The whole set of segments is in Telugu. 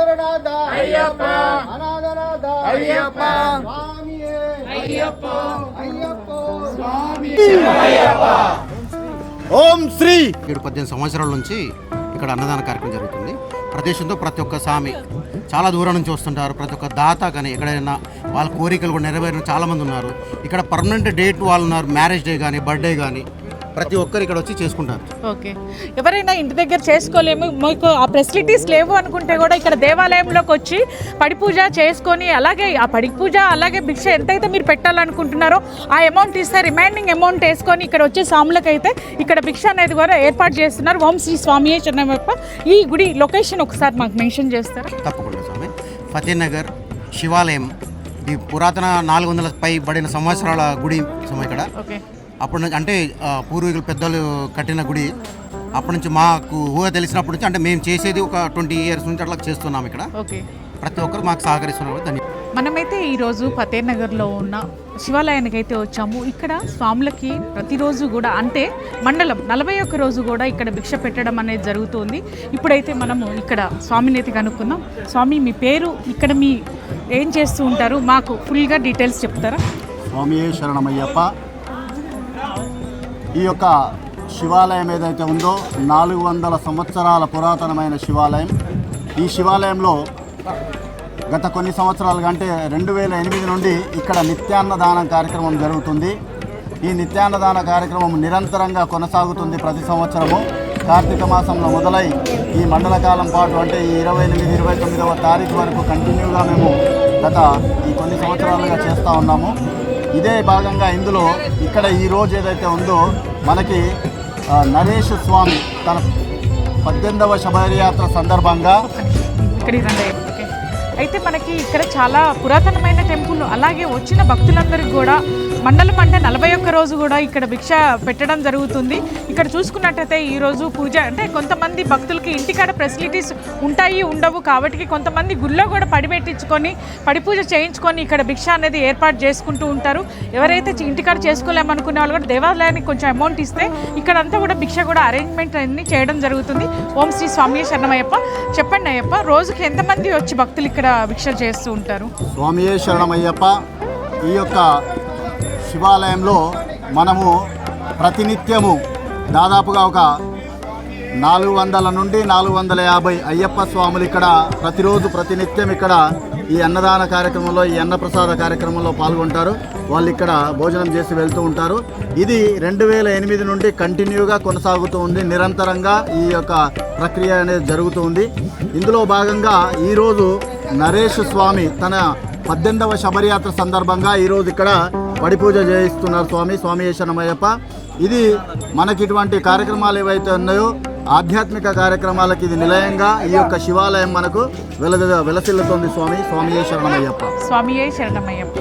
అయ్యప్ప. అనాథనాథ అయ్యప్ప. స్వామియే. అయ్యప్ప. అయ్యప్ప. స్వామి. ఓం శ్రీ. ఏడు పద్దెనిమిది సంవత్సరాల నుంచి ఇక్కడ అన్నదాన కార్యక్రమం జరుగుతుంది. ప్రదేశంతో ప్రతి ఒక్క స్వామి చాలా దూరం నుంచి వస్తుంటారు. ప్రతి ఒక్క దాత కానీ ఎక్కడైనా వాళ్ళ కోరికలు కూడా నెరవేరిన చాలామంది ఉన్నారు. ఇక్కడ పర్మనెంట్ డేట్ వాళ్ళు ఉన్నారు. మ్యారేజ్ డే కానీ బర్త్డే కానీ ప్రతి ఒక్కరు ఇక్కడ వచ్చి చేసుకుంటారు. ఓకే. ఎవరైనా ఇంటి దగ్గర చేసుకోలేము మీకు ఆ ఫెసిలిటీస్ లేవు అనుకుంటే కూడా ఇక్కడ దేవాలయంలోకి వచ్చి పడి పూజ చేసుకొని అలాగే ఆ పడి పూజ అలాగే భిక్ష ఎంతైతే మీరు పెట్టాలనుకుంటున్నారో ఆ అమౌంట్ ఇస్తే రిమైనింగ్ అమౌంట్ వేసుకొని ఇక్కడ వచ్చే స్వాములకైతే ఇక్కడ భిక్ష అనేది కూడా ఏర్పాటు చేస్తున్నారు. ఓం శ్రీ స్వామి చెన్నమప్ప ఈ గుడి లొకేషన్ ఒకసారి మాకు మెన్షన్ చేస్తారా? తప్పకుండా స్వామి. ఫతేనగర్ శివాలయం ఇది పురాతన నాలుగు వందల పై బడిన సంవత్సరాల గుడి స్వామి ఇక్కడ. అప్పటి నుంచి అంటే పూర్వీకులు పెద్దలు కట్టిన గుడి అప్పటి నుంచి మాకు ఊహ తెలిసినప్పటి నుంచి అంటే మేము చేసేది ఒక ట్వంటీ ఇయర్స్ నుంచి అట్లా చేస్తున్నాం ఇక్కడ. ఓకే. ప్రతి ఒక్కరు మాకు సహకరిస్తున్నారు. ధన్యవాదాలు మనమైతే ఈరోజు ఫతేనగర్లో ఉన్న శివాలయానికి అయితే వచ్చాము. ఇక్కడ స్వాములకి ప్రతిరోజు కూడా అంటే మండలం నలభై ఒక్క రోజు కూడా ఇక్కడ భిక్ష పెట్టడం అనేది జరుగుతుంది. ఇప్పుడైతే మనము ఇక్కడ స్వామిని అయితే కనుక్కుందాం. స్వామి మీ పేరు ఇక్కడ మీ ఏం చేస్తూ ఉంటారు? మాకు ఫుల్గా డీటెయిల్స్ చెప్తారా? స్వామి శరణమయ్యప్ప. ఈ యొక్క శివాలయం ఏదైతే ఉందో నాలుగు వందల సంవత్సరాల పురాతనమైన శివాలయం. ఈ శివాలయంలో గత కొన్ని సంవత్సరాలుగా అంటే రెండు వేల ఎనిమిది నుండి ఇక్కడ నిత్యాన్నదానం కార్యక్రమం జరుగుతుంది. ఈ నిత్యాన్నదాన కార్యక్రమం నిరంతరంగా కొనసాగుతుంది ప్రతి సంవత్సరము. కార్తీక మాసంలో మొదలై ఈ మండల కాలం పాటు అంటే ఈ ఇరవై ఎనిమిది ఇరవై తొమ్మిదవ తారీఖు వరకు కంటిన్యూగా మేము గత ఈ కొన్ని సంవత్సరాలుగా చేస్తూ ఉన్నాము. ఇదే భాగంగా ఇందులో ఇక్కడ ఈ రోజు ఏదైతే ఉందో మనకి నరేష్ స్వామి తన పద్దెనిమిదవ శబరియాత్ర సందర్భంగా అయితే మనకి ఇక్కడ చాలా పురాతనమైన టెంపుల్ అలాగే వచ్చిన భక్తులందరికీ కూడా మండలం అంటే నలభై ఒక్క రోజు కూడా ఇక్కడ భిక్ష పెట్టడం జరుగుతుంది. ఇక్కడ చూసుకున్నట్టయితే ఈ రోజు పూజ అంటే కొంతమంది భక్తులకి ఇంటికాడ ఫెసిలిటీస్ ఉంటాయి ఉండవు. కాబట్టి కొంతమంది గుళ్ళో కూడా పడి పెట్టించుకొని పడి పూజ చేయించుకొని ఇక్కడ భిక్ష అనేది ఏర్పాటు చేసుకుంటూ ఉంటారు. ఎవరైతే ఇంటికాడ చేసుకోలేమనుకునే వాళ్ళు కూడా దేవాలయానికి కొంచెం అమౌంట్ ఇస్తే ఇక్కడంతా కూడా భిక్ష కూడా అరేంజ్మెంట్ అన్ని చేయడం జరుగుతుంది. ఓం శ్రీ స్వామి శరణమయ్యప్ప. చెప్పండి అయ్యప్ప రోజుకి ఎంతమంది వచ్చి భక్తులు ఇక్కడ భిక్ష చేస్తూ ఉంటారు? స్వామి శరణమయ్యప్ప ఈ యొక్క శివాలయంలో మనము ప్రతినిత్యము దాదాపుగా ఒక నాలుగు వందల నుండి నాలుగు వందల యాభై అయ్యప్ప స్వాములు ఇక్కడ ప్రతిరోజు ప్రతినిత్యం ఇక్కడ ఈ అన్నదాన కార్యక్రమంలో ఈ అన్నప్రసాద కార్యక్రమంలో పాల్గొంటారు. వాళ్ళు ఇక్కడ భోజనం చేసి వెళ్తూ ఉంటారు. ఇది రెండు వేల ఎనిమిది నుండి కంటిన్యూగా కొనసాగుతూ ఉంది. నిరంతరంగా ఈ యొక్క ప్రక్రియ అనేది జరుగుతూ ఉంది. ఇందులో భాగంగా ఈరోజు నరేష్ స్వామి తన పద్దెనిమిదవ శబరియాత్ర సందర్భంగా ఈరోజు ఇక్కడ పడి పూజ చేయిస్తున్నారు స్వామి స్వామి ఈశ్వరమయ్యప్ప ఇది మనకి ఇటువంటి కార్యక్రమాలు ఏవైతే ఉన్నాయో ఆధ్యాత్మిక కార్యక్రమాలకు ఇది నిలయంగా ఈ యొక్క శివాలయం మనకు వెలద వెలసిల్లుతోంది స్వామి స్వామి శరణమయ్యప్ప. స్వామి శరణమయ్యప్ప.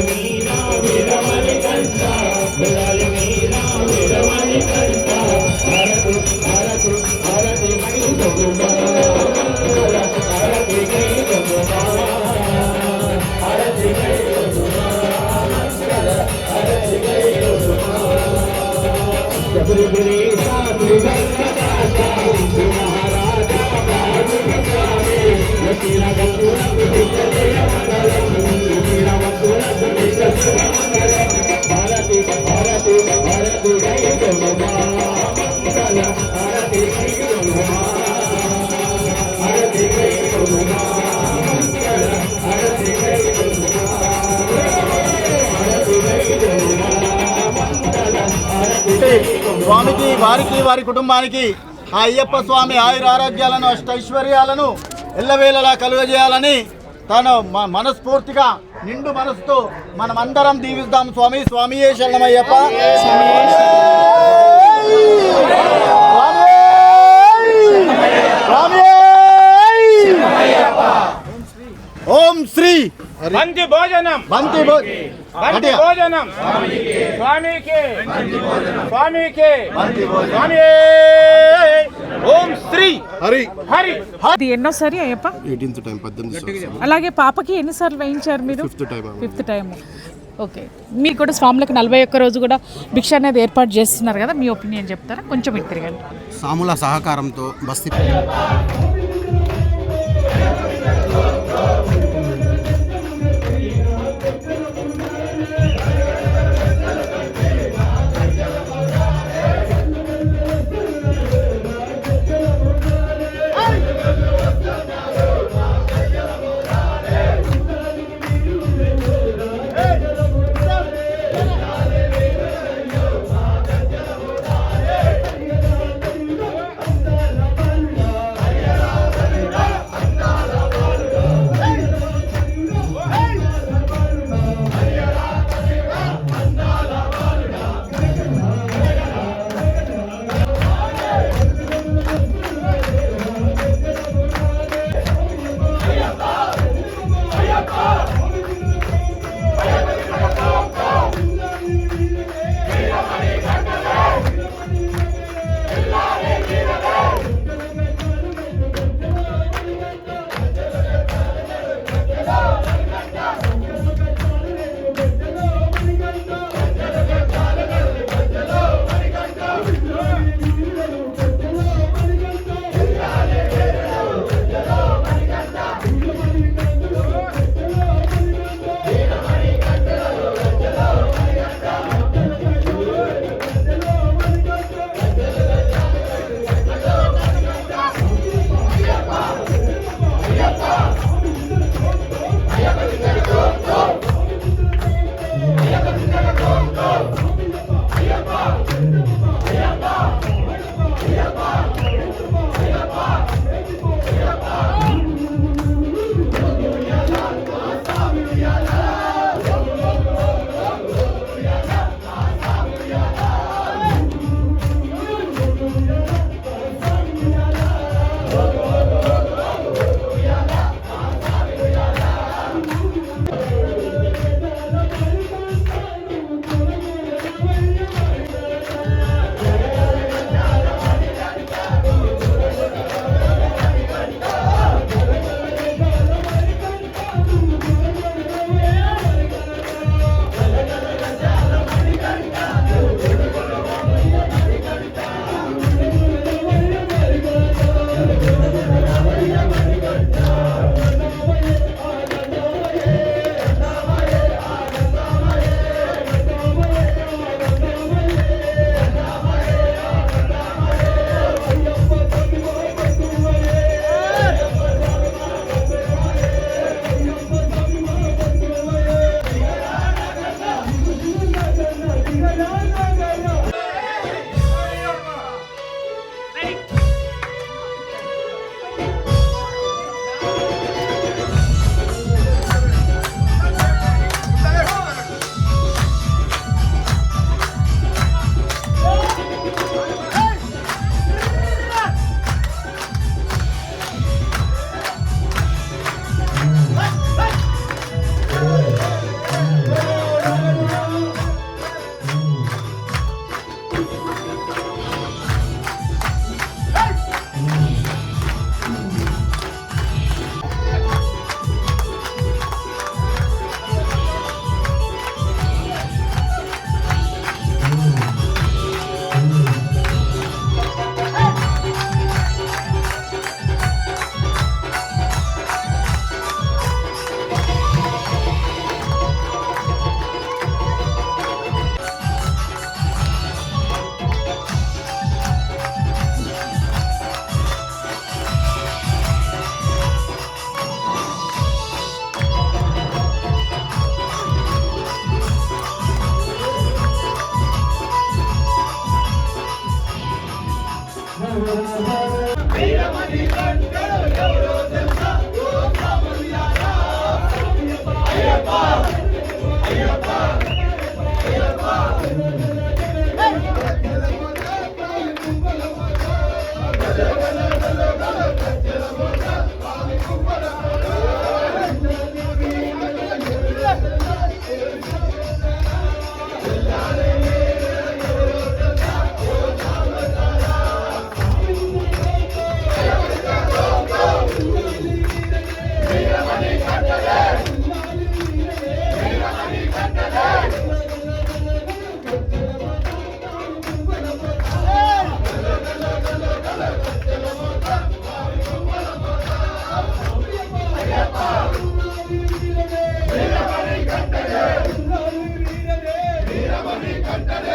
me. స్వామికి వారికి వారి కుటుంబానికి ఆ అయ్యప్ప స్వామి ఆయుర ఆరోగ్యాలను అష్టైశ్వర్యాలను ఎల్లవేళలా కలుగజేయాలని తను మనస్ఫూర్తిగా నిండు మనసుతో మనమందరం దీవిస్తాం స్వామి. స్వామి శరణమయ్యప్ప. ఓం శ్రీ. బంతి భోజనం. బంతి బంతి. భోజనం. స్వామికి. స్వామికి. బంతి భోజనం. స్వామి ఓం శ్రీ. హరి. హరి. ఇది ఎన్నోసారి అయ్యప్ప? ఎయిటీన్త్ టైం పద్దెనిమిది అలాగే పాపకి ఎన్నిసార్లు వేయించారు మీరు? Fifth time fifth time okay మీకు కూడా స్వాములకు నలభై ఒక్క రోజు కూడా భిక్ష అనేది ఏర్పాటు చేస్తున్నారు కదా మీ ఒపీనియన్ చెప్తారా? కొంచెం తిరగండి. సాముల సహకారంతో బస్తీ கண்டன